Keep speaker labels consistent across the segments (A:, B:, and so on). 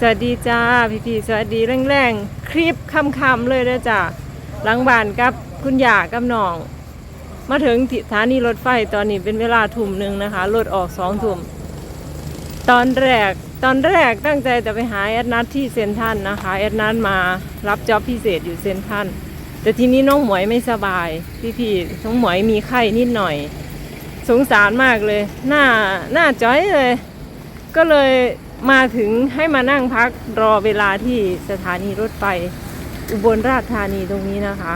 A: สวัสดีจ้าพี่พี่สวัสดีแรงๆ คลิปคำๆเลยนะจ้าหลังบ้านกับคุณยากับน้อง มาถึงที่สถานีรถไฟตอนนี้เป็นเวลาทุ่มหนึ่งนะคะรถออกสองทุ่มตอนแรกตอนแรกตั้งใจจะไปหาแอดนัทที่เซนทันนะคะแอดนัทมารับจ็อบพิเศษอยู่เซนทันแต่ทีนี้น้องหมวยไม่สบาย พี่พี่น้องหมวยมีไข้นิดหน่อย สงสารมากเลย หน้าหน้าจ้อยเลย ก็เลย มาถึงให้มานั่งพักรอเวลาที่สถานีรถไฟอุบลราชธานีตรงนี้นะคะ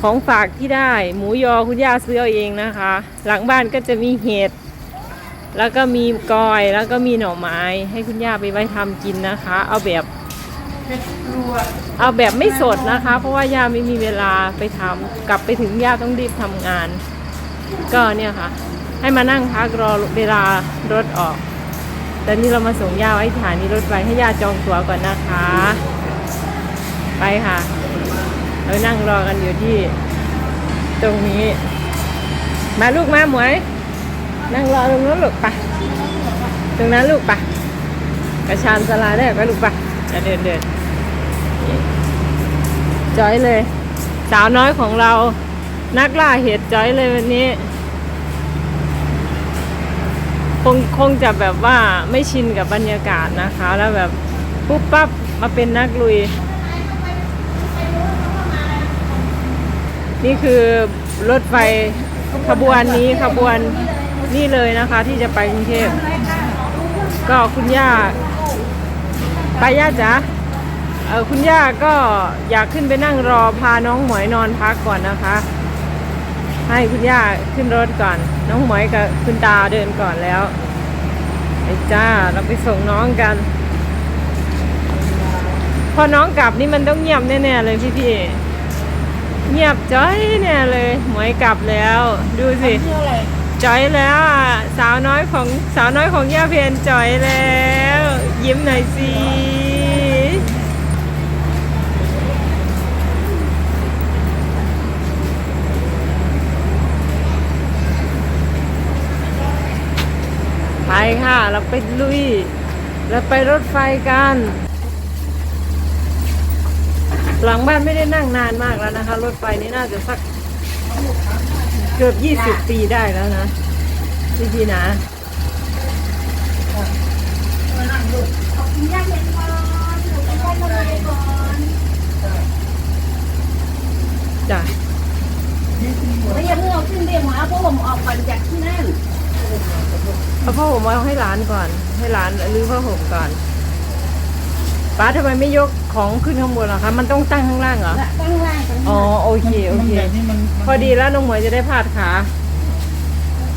A: ของฝากที่ได้หมูยอคุณย่าซื้อเอาเองนะคะ หลังบ้านก็จะมีเห็ดแล้วก็มีกอยแล้วก็มีหน่อไม้ ให้คุณย่าไปไว้ทำกินนะคะ เอาแบบเอาแบบไม่สดนะคะ เพราะว่าย่าไม่มีเวลาไปทำกลับไปถึงย่าต้องรีบทำงาน ก็เนี่ยค่ะ ให้มานั่งพักรอเวลารถออก ตอนนี้เรามาส่งย่าไว้สถานีรถไฟให้ย่าจองตั๋วก่อนนะคะ ไปค่ะ เรานั่งรอกันอยู่ที่ ตรงนี้ มาลูกมาหมวย นั่งรอตรงนั้นลูกไปะตรงนั้นลูกไปะกระชานสลาได้ไปลูกไปะจะเดินเดินจอยเลย สาวน้อยของเรานักล่าเห็ดจอยเลยวันนี้ คงคงจะแบบว่าไม่ชินกับบรรยากาศนะคะ แล้วแบบปุ๊บปั๊บมาเป็นนักลุย นี่คือรถไฟขบวนนี้ขบวนนี่เลยนะคะ ที่จะไปกรุงเทพก็คุณย่าไปย่าจ๋าเออคุณย่าก็อยากขึ้นไปนั่งรอพาน้องหมวยนอนพักก่อนนะคะ ให้คุณย่าขึ้นรถก่อน น้องหมวยกับคุณตาเดินก่อนแล้วไอ้จ้าเราไปส่งน้องกัน พอน้องกลับนี่มันต้องเงียบแน่ๆเลยพี่พี่เงียบจ้อยแน่เลย หมวยกลับแล้ว ดูสิจ้อยแล้วสาวน้อยของสาวน้อยของย่าเพนจ้อยแล้ว ยิ้มหน่อยสิไป ค่ะ เราไปลุย เราไปรถไฟกัน หลังบ้านไม่ได้นั่งนานมากแล้วนะคะ รถไฟนี้น่าจะสักเกือบยี่สิบปีได้แล้วนะพี่พีนะจ้ะ
B: แล้วอย่าเพิ่งเอาขึ้นเรียงหัวเอาเพราะผมออกก่อนจากที่นั่น
A: เอาผ้าห่มเอาให้ร้านก่อน ให้ร้านรื้อผ้าห่มก่อนป้าทำไมไม่ยกของขึ้นข้างบนล่ะคะ มันต้องตั้งข้างล่างเหรอ
B: และตั้งล่างตรง
A: อ๋อ
B: นี้
A: โอเคโอ
C: มัน
A: เค
C: แบบนี้มันมัน
A: พอดีแล้วน้องหมวยจะได้พาดขา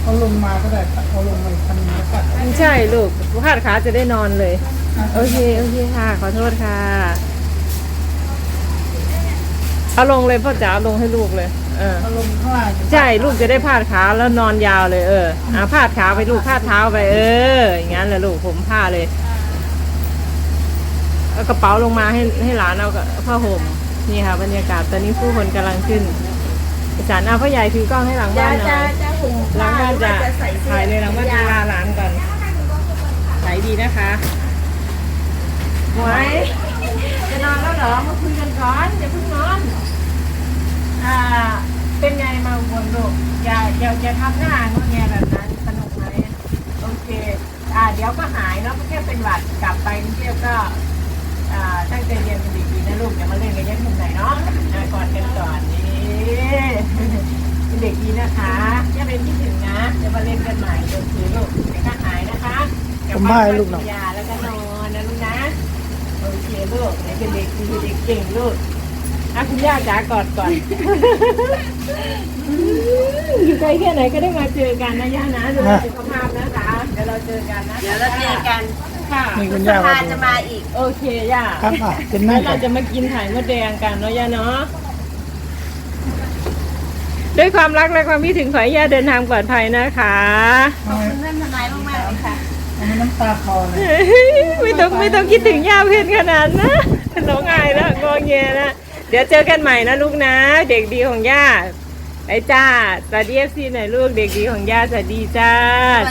C: เอาลงมาก็ได้เอาลงมาอีกคันนึงแล้วก็
A: ใช่ลูกพาดขาจะได้นอนเลย โอเคโอเคค่ะ ขอโทษค่ะ เอาลงเลยพ่อจ๋าเอาลงให้ลูกเลย เออ
C: เอาลงข้างล่าง
A: ใช่ลูกจะได้พาดขาแล้วนอนยาวเลยเอออ่าพาดขาไปลูกพาดเท้าไป เออ อย่างนั้นแหละลูกผมผ้าเลยเอากระเป๋าลงมาให้ให้หลานเอากับผ้าห่มนี่ค่ะ บรรยากาศตอนนี้ผู้คนกำลังขึ้นอาจารย์เอาพ่อใหญ่ถือกล้องให้หลัง
B: จะ
A: บ้านหน่
B: จะ
A: อย
B: จะหุ่น
A: หลังบ้านจะ
B: ใส่เสื้อ
A: ถ่ายเลยหลังบ้านจะลาหลานก่อนถ่ายดีนะคะหมวยจะ นอนแล้วเหรอมาคุยกันก่อนอย่าเพิ่งนอน อ่า เป็นไงมาอุบนลูกอย่าอย่าอย่าทำหน้างอแงแบบนั้นสนุกไหมโอเค อ่า เดี๋ยวก็หายเนาะแค่เป็นหวัดกลับไปกรุงเทพก็ อ่าตั้งใจเรียนกันดีๆนะลูกอย่ามาเล่นกันยัดเงินไหนเนาะอ่ากอดกันก่อนนี่เป็นเด็กดีนะคะอย่าเป็นที่ถึงนะเดี๋ยวมาเล่นกันใหม่โอเคลูกเดี๋ยวก็หายนะคะกลับบ้านก็กินยาแล้วก็นอนนะลูกนะ โอเค ลูกเดี๋ยวเป็นเด็กดีเด็กเก่งลูกอะคุณย่าจ๋ากอดก่อน อยู่ไกลแค่ไหนก็ได้มาเจอกันนะย่านะดูแลสุขภาพนะคะ เดี๋ยวเราเจอกันนะ
B: เดี๋ยวเราเจอกัน
A: ค่ะ
C: นี่คุณย่า
B: ภา
C: ว่า
B: จะมาอีก
A: โอเคย่า
C: ครับอะเป็นห
A: แล้
C: ว
A: เราจะมากินไข่มดแดงกันเนาะย่าเนาะด้วยความรักและความคิดถึงขอให้ย่าเดินทางปลอดภัยนะคะ
B: ขอบคุณท่านทนายมากๆเลยค่ะ
C: เอาน้ำตาคลอเลย
A: ไม่ต้องไม่ต้องคิดถึงย่าเพื่อนขนาดนะร้องไห้แล้วงอแงแล้วเดี๋ยวเจอกันใหม่นะลูกนะ เด็กดีของย่าไอ้จ้าสวัสดีเอฟซีหน่อยลูกเด็กดีของย่าสวัสดีจ้า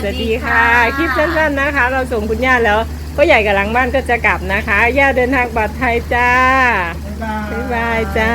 B: สวัสดีค่ะ
A: คลิปสั้นๆนะคะ เราส่งคุณย่าแล้วพ่อใหญ่กับหลังบ้านก็จะกลับนะคะ ย่าเดินทางปลอดภัยจ้า
C: บ๊ายบาย
A: บ๊ายบายจ้า